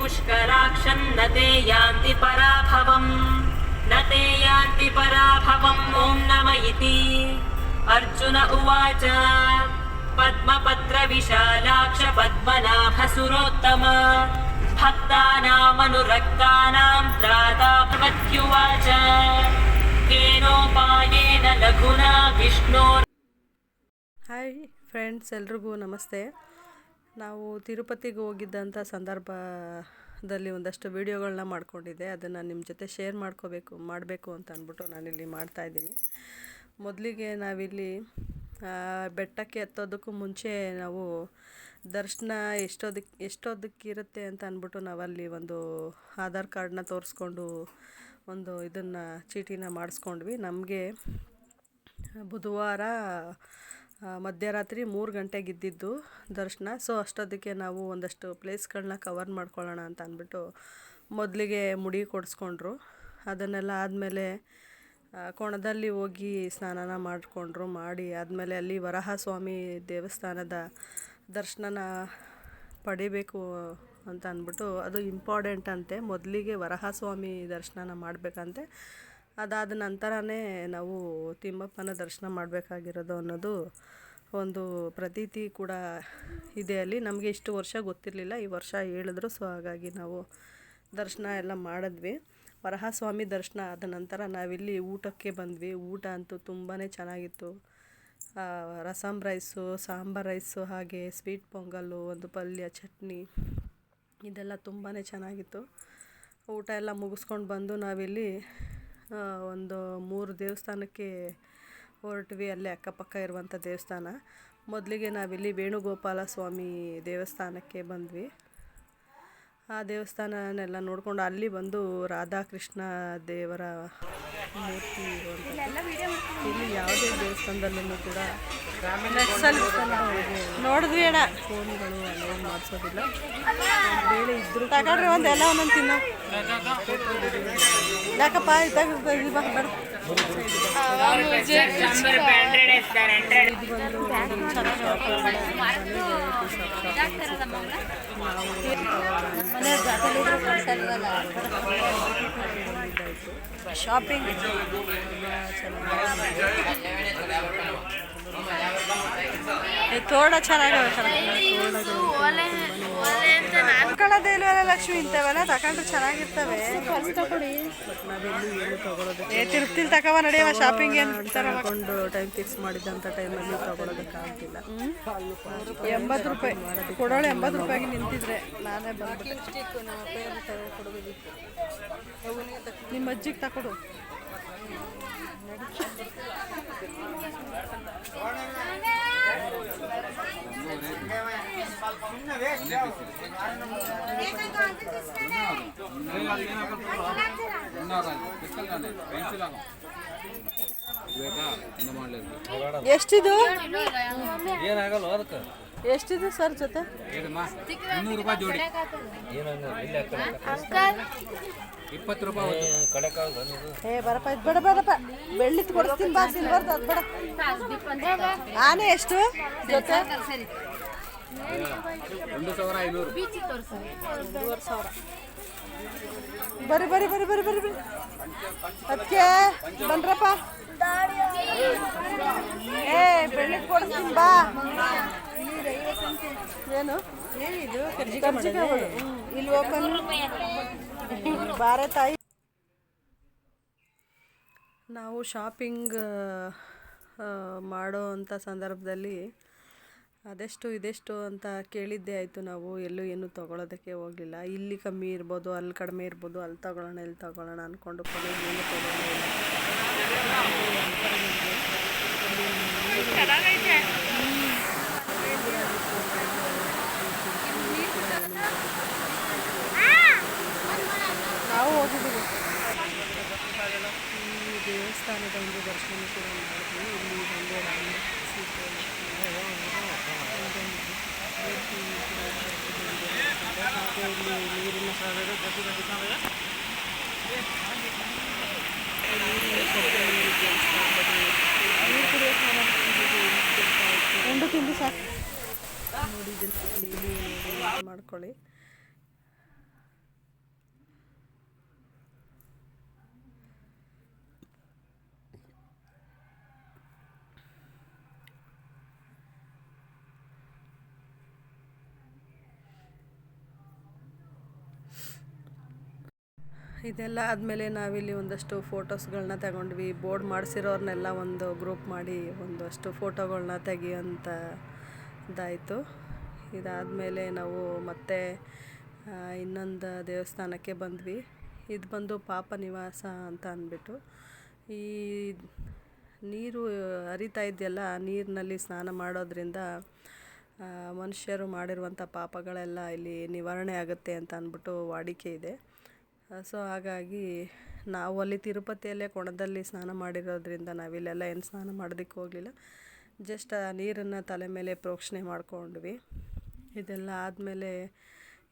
पुष्कराक्षम् न ते यान्ति पराभवम् न ते यान्ति पराभवम् ॐ नम इति अर्जुन उवाच पद्मपत्रविशालाक्ष पद्मनाभसुरोत्तम भक्तानामनुरक्तानां त्राता भवत्युवाच केनोपायेन लघुना विष्णो ಹಾಯ್ ಫ್ರೆಂಡ್ಸ್ ಎಲ್ರಿಗೂ ನಮಸ್ತೆ ನಾವು ತಿರುಪತಿಗೆ ಹೋಗಿದ್ದಂಥ ಸಂದರ್ಭದಲ್ಲಿ ಒಂದಷ್ಟು ವೀಡಿಯೋಗಳನ್ನ ಮಾಡ್ಕೊಂಡಿದ್ದೆ. ಅದನ್ನು ನಿಮ್ಮ ಜೊತೆ ಶೇರ್ ಮಾಡ್ಕೋಬೇಕು, ಮಾಡಬೇಕು ಅಂತ ಅಂದ್ಬಿಟ್ಟು ನಾನಿಲ್ಲಿ ಮಾಡ್ತಾಯಿದ್ದೀನಿ ಮೊದಲಿಗೆ ನಾವಿಲ್ಲಿ ಬೆಟ್ಟಕ್ಕೆ ಹತ್ತೋದಕ್ಕೂ ಮುಂಚೆ ನಾವು ದರ್ಶನ ಎಷ್ಟೋದಕ್ಕೆ ಇರುತ್ತೆ ಅಂತ ಅಂದ್ಬಿಟ್ಟು ನಾವಲ್ಲಿ ಒಂದು ಆಧಾರ್ ಕಾರ್ಡನ್ನ ತೋರಿಸ್ಕೊಂಡು ಒಂದು ಇದನ್ನು ಚೀಟಿನ ಮಾಡಿಸ್ಕೊಂಡ್ವಿ. ನಮಗೆ ಬುಧವಾರ ಮಧ್ಯರಾತ್ರಿ ಮೂರು ಗಂಟೆಗೆ ಇದ್ದಿದ್ದು ದರ್ಶನ. ಸೊ ಅಷ್ಟೊತ್ತಿಗೆ ನಾವು ಒಂದಷ್ಟು ಪ್ಲೇಸ್ಗಳನ್ನ ಕವರ್ ಮಾಡ್ಕೊಳ್ಳೋಣ ಅಂತ ಅಂದ್ಬಿಟ್ಟು ಮೊದಲಿಗೆ ಮುಡಿ ಕೊಡಿಸ್ಕೊಂಡ್ರು. ಅದನ್ನೆಲ್ಲ ಆದಮೇಲೆ ಕೋಣದಲ್ಲಿ ಹೋಗಿ ಸ್ನಾನನ ಮಾಡಿಕೊಂಡ್ರು, ಮಾಡಿ ಆದಮೇಲೆ ಅಲ್ಲಿ ವರಹಸ್ವಾಮಿ ದೇವಸ್ಥಾನದ ದರ್ಶನನ ಪಡಿಬೇಕು ಅಂತ ಅಂದ್ಬಿಟ್ಟು ಅದು ಇಂಪಾರ್ಟೆಂಟ್ ಅಂತೆ. ಮೊದಲಿಗೆ ವರಹಸ್ವಾಮಿ ದರ್ಶನನ ಮಾಡಬೇಕಂತೆ. ಅದಾದ ನಂತರನೇ ನಾವು ತಿಮ್ಮಪ್ಪನ ದರ್ಶನ ಮಾಡಬೇಕಾಗಿರೋದು ಅನ್ನೋದು ಒಂದು ಪ್ರತೀತಿ ಕೂಡ ಇದೆ ಅಲ್ಲಿ. ನಮಗೆ ಇಷ್ಟು ವರ್ಷ ಗೊತ್ತಿರಲಿಲ್ಲ. ಈ ವರ್ಷ ಹೇಳಿದ್ರು, ಸೊ ಹಾಗಾಗಿ ನಾವು ದರ್ಶನ ಎಲ್ಲ ಮಾಡಿದ್ವಿ. ವರಹಸ್ವಾಮಿ ದರ್ಶನ ಆದ ನಂತರ ನಾವಿಲ್ಲಿ ಊಟಕ್ಕೆ ಬಂದ್ವಿ. ಊಟ ಅಂತೂ ತುಂಬಾ ಚೆನ್ನಾಗಿತ್ತು. ರಸಮ್ ರೈಸು ಸಾಂಬಾರ್ ರೈಸು, ಹಾಗೆ ಸ್ವೀಟ್ ಪೊಂಗಲ್ಲು, ಒಂದು ಪಲ್ಯ, ಚಟ್ನಿ, ಇದೆಲ್ಲ ತುಂಬಾ ಚೆನ್ನಾಗಿತ್ತು. ಊಟ ಎಲ್ಲ ಮುಗಿಸ್ಕೊಂಡು ಬಂದು ನಾವಿಲ್ಲಿ ಒಂದು ಮೂರು ದೇವಸ್ಥಾನಕ್ಕೆ ಹೊರಟ್ವಿ ಅಲ್ಲೇ ಅಕ್ಕಪಕ್ಕ ಇರುವಂಥ ದೇವಸ್ಥಾನ. ಮೊದಲಿಗೆ ನಾವಿಲ್ಲಿ ವೇಣುಗೋಪಾಲ ಸ್ವಾಮಿ ದೇವಸ್ಥಾನಕ್ಕೆ ಬಂದ್ವಿ. ಆ ದೇವಸ್ಥಾನನೆಲ್ಲ ನೋಡಿಕೊಂಡು ಅಲ್ಲಿ ಬಂದು ರಾಧಾಕೃಷ್ಣ ದೇವರ ಮೂರ್ತಿ ಇಲ್ಲಿ ಯಾವುದೇ ದೇವಸ್ಥಾನದಲ್ಲೂ ಕೂಡ ನೋಡಿದ್ವಿ ಅಣ್ಣ. ಫೋನ್ಗಳು ಅಲೋ ಮಾಡಿಸೋದಿಲ್ಲ. ಬೇಳೆ ಇದ್ದರೂ ತಗೊಂಡ್ರೆ ಒಂದು ಎಲ್ಲ ಒಂದೊಂದು ತಿನ್ನೋ. ಯಾಕಪ್ಪ ಇದ್ದಾಗ ಇದು ಬಾ ಬೇಡ ಶಾಪಿಂಗ್ ತೋಡ ಚೆನ್ನಾಗವೆ ತಗೊಳ್ಳೋದೇ ಇಲ್ವಲ್ಲ ಲಕ್ಷ್ಮಿ ಇಂಥವೆಲ್ಲ ತಗೊಂಡ್ರೆ ಚೆನ್ನಾಗಿರ್ತವೆ. ಏ ತಿರುಪ್ತಿಲಿ ತಗವ ನಡೆಯವ ಶಾಪಿಂಗ್ ಏನು ತಗೊಂಡು ಟೈಮ್ ಫಿಕ್ಸ್ ಮಾಡಿದಂಥ ಟೈಮಲ್ಲಿ ತಗೊಳೋದಕ್ಕಾಗ್ತಿಲ್ಲ. ಎಂಬತ್ತು ರೂಪಾಯಿ. ಕೊಡೋಳು ಎಂಬತ್ತು ರೂಪಾಯಿಗೆ ನಿಂತಿದ್ರೆ ನಾನೇ ಬಂದ್ಬಿಟ್ಟೆ. ನಿಮ್ಮ ಅಜ್ಜಿಗೆ ತಕೊಡು. ಎಷ್ಟಿದು? ಏನಾಗಲ್ಲ ಅದಕ್ಕೆ? ಎಷ್ಟಿದೆ ಸರ್ ಜೊತೆ? ರೂಪಾಯಿ ಜೋಡಿ. ಇಪ್ಪತ್ತು ರೂಪಾಯಿ ಏ ಬರಪ್ಪ ಇದು ಬೇಡ ಬೇಡಪ್ಪ ಬೆಳ್ಳಿ ಕೊಡ್ತೀನಿ ಬಾ ಸಿಲ್ವರ್ ಅದು ಬೇಡ. ಆನೆ ಎಷ್ಟು ಜೊತೆ? ಸಾವಿರ ಐನೂರು ಒಂದೂವರೆ ಸಾವಿರ ಬರ್ರಿ ಬರ್ರಿ ಬರ್ರಿ ಬರ್ರಿ ಬರ್ರಿ ಬರ್ರಿ ಅದಕ್ಕೆ ಬನ್ರಪ್ಪ ಏ ಬೆಳ್ಳಿ ಕೊಡ್ತೀನಿ ಬಾ. ಏನು? ಇಲ್ಲಿ ಓಪನ್. ಬಾರೆ ತಾಯಿ. ನಾವು ಶಾಪಿಂಗ್ ಮಾಡೋ ಅಂಥ ಸಂದರ್ಭದಲ್ಲಿ ಅದೆಷ್ಟು ಇದೆಷ್ಟು ಅಂತ ಕೇಳಿದ್ದೇ ಆಯಿತು ನಾವು, ಎಲ್ಲೂ ಏನು ತೊಗೊಳೋದಕ್ಕೆ ಹೋಗಿಲ್ಲ ಇಲ್ಲಿ ಕಮ್ಮಿ ಇರ್ಬೋದು, ಅಲ್ಲಿ ಕಡಿಮೆ ಇರ್ಬೋದು, ಅಲ್ಲಿ ತಗೊಳ್ಳೋಣ, ಇಲ್ಲಿ ತಗೊಳ್ಳೋಣ ಅಂದ್ಕೊಂಡು ನಾವು ಹೋಗಿದ್ದೀವಿ. ದೇವಸ್ಥಾನದ ಒಂದು ದರ್ಶನ ಕೂಡ ಮಾಡಿದ್ವಿ. ಇಲ್ಲಿ ಬಂದು ರಾಮ ಸೀತೆ ಇಲ್ಲಿ ನೀರಿನ ನೀರು ಕುಡಿಯೋಕೆ ಉಂಡು ತಿಂದು ಸಾಕು ನೋಡಿ ಇದನ್ನು ಮಾಡ್ಕೊಳ್ಳಿ ಇದೆಲ್ಲ ಆದಮೇಲೆ ನಾವಿಲ್ಲಿ ಒಂದಷ್ಟು ಫೋಟೋಸ್ಗಳನ್ನ ತಗೊಂಡ್ವಿ. ಬೋರ್ಡ್ ಮಾಡಿಸಿರೋರ್ನೆಲ್ಲ ಒಂದು ಗ್ರೂಪ್ ಮಾಡಿ ಒಂದಷ್ಟು ಫೋಟೋಗಳನ್ನ ತೆಗಿಯೋಂಥ ಇದಾಯಿತು. ಇದಾದಮೇಲೆ ನಾವು ಮತ್ತೆ ಇನ್ನೊಂದು ದೇವಸ್ಥಾನಕ್ಕೆ ಬಂದ್ವಿ. ಇದು ಬಂದು ಪಾಪ ನಿವಾಸ ಅಂತ ಅಂದ್ಬಿಟ್ಟು. ಈ ನೀರು ಹರಿತಾ ಇದೆಯಲ್ಲ, ನೀರಿನಲ್ಲಿ ಸ್ನಾನ ಮಾಡೋದ್ರಿಂದ ಮನುಷ್ಯರು ಮಾಡಿರುವಂಥ ಪಾಪಗಳೆಲ್ಲ ಇಲ್ಲಿ ನಿವಾರಣೆ ಆಗುತ್ತೆ ಅಂತ ಅಂದ್ಬಿಟ್ಟು ವಾಡಿಕೆ ಇದೆ. ಸೊ ಹಾಗಾಗಿ ನಾವು ಅಲ್ಲಿ ತಿರುಪತಿಯಲ್ಲೇ ಕೊಣದಲ್ಲಿ ಸ್ನಾನ ಮಾಡಿರೋದ್ರಿಂದ ನಾವಿಲ್ಲೆಲ್ಲ ಏನು ಸ್ನಾನ ಮಾಡೋದಕ್ಕೆ ಹೋಗಲಿಲ್ಲ. ಜಸ್ಟ್ ಆ ನೀರನ್ನು ತಲೆ ಮೇಲೆ ಪ್ರೋಕ್ಷಣೆ ಮಾಡ್ಕೊಂಡ್ವಿ. ಇದೆಲ್ಲ ಆದಮೇಲೆ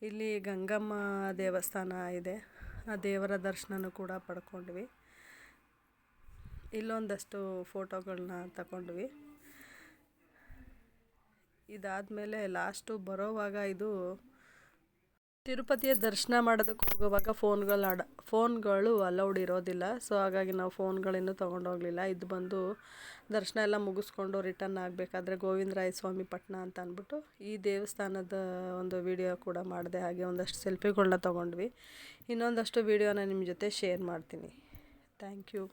ಇಲ್ಲಿ ಗಂಗಮ್ಮ ದೇವಸ್ಥಾನ ಇದೆ. ಆ ದೇವರ ದರ್ಶನನೂ ಕೂಡ ಪಡ್ಕೊಂಡ್ವಿ. ಇಲ್ಲೊಂದಷ್ಟು ಫೋಟೋಗಳನ್ನ ತಗೊಂಡ್ವಿ ಇದಾದಮೇಲೆ ಲಾಸ್ಟು ಬರೋವಾಗ ಇದು ತಿರುಪತಿಯ ದರ್ಶನ ಮಾಡೋದಕ್ಕೆ ಹೋಗುವಾಗ ಫೋನ್ಗಳು ಅಡ, ಫೋನ್ಗಳು ಅಲೌಡ್ ಇರೋದಿಲ್ಲ. ಸೊ ಹಾಗಾಗಿ ನಾವು ಫೋನ್ಗಳಿನ್ನೂ ತೊಗೊಂಡೋಗಲಿಲ್ಲ. ಇದು ಬಂದು ದರ್ಶನ ಎಲ್ಲ ಮುಗಿಸ್ಕೊಂಡು ರಿಟರ್ನ್ ಆಗಬೇಕಾದ್ರೆ ಗೋವಿಂದರಾಯ ಸ್ವಾಮಿ ಪಟ್ಟಣ ಅಂತ ಅಂದ್ಬಿಟ್ಟು ಈ ದೇವಸ್ಥಾನದ ಒಂದು ವಿಡಿಯೋ ಕೂಡ ಮಾಡಿದೆ. ಹಾಗೆ ಒಂದಷ್ಟು ಸೆಲ್ಫಿಗಳನ್ನ ತೊಗೊಂಡ್ವಿ. ಇನ್ನೊಂದಷ್ಟು ವಿಡಿಯೋನ ನಿಮ್ಮ ಜೊತೆ ಶೇರ್ ಮಾಡ್ತೀನಿ. Thank you